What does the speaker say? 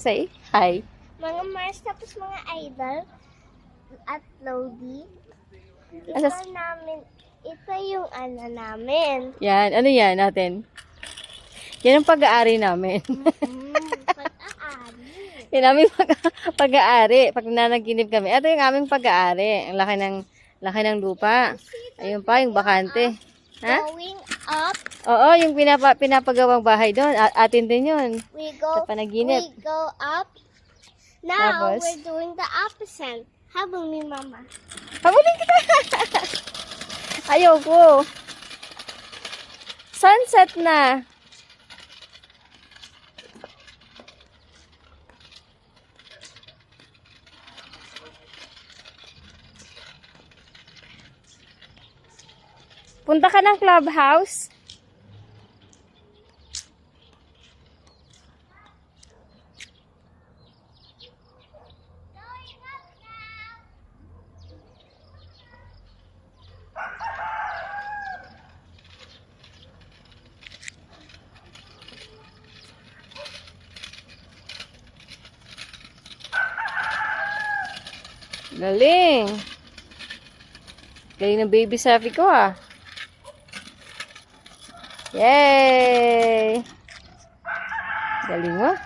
say hi. Mga Mars, tapos mga idol at Lodi. Ito Asas- namin, ito yung ano namin. Yan, ano yan natin? Yan ang pag-aari namin. Mm, pag-aari. yan aming pag- pag-aari. Pag nanaginip kami. Ito yung aming pag-aari. Ang laki ng, laki ng lupa. Ayun pa, yung bakante. Ha? Going up, Oo, yung pinapa, pinapagawang bahay doon. Atin din yun. we go, Sa panaginip. we go up. Now, Tapos? we're doing the opposite. Habang ni Mama. Habulin kita! Ayoko. Sunset na. Punta ka ng clubhouse? Galing. Galing ng baby safi ko ah. Yay! Galing oh.